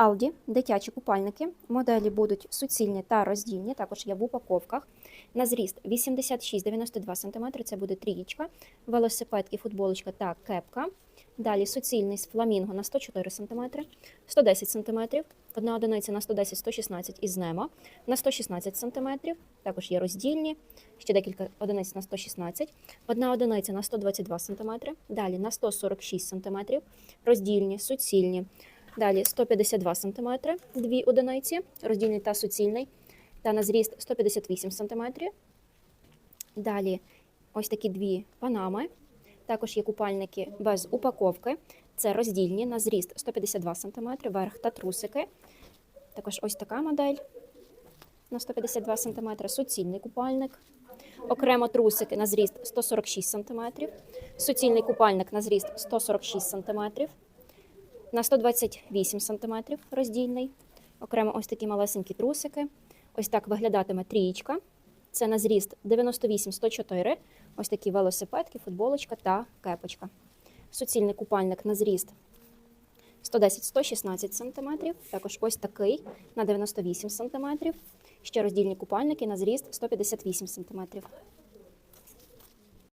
Aldi дитячі купальники. Моделі будуть суцільні та роздільні, також є в упаковках. На зріст 86-92 см, це буде трієчка, велосипедки, футболочка та кепка. Далі суцільний з фламінго на 104 см, 110 см, одна одиниця на 110-116 із нема, на 116 см, також є роздільні, ще декілька одиниць на 116, одна одиниця на 122 см, далі на 146 см, роздільні, суцільні, Далі 152 см, дві одиниці, роздільний та суцільний, та на зріст 158 см. Далі ось такі дві панами. Також є купальники без упаковки. Це роздільні на зріст 152 см, верх та трусики. Також ось така модель на 152 см, суцільний купальник. Окремо трусики на зріст 146 см, суцільний купальник на зріст 146 см на 128 см роздільний. Окремо ось такі малесенькі трусики. Ось так виглядатиме трієчка. Це на зріст 98-104. Ось такі велосипедки, футболочка та кепочка. Суцільний купальник на зріст 110-116 см. Також ось такий на 98 см. Ще роздільні купальники на зріст 158 см.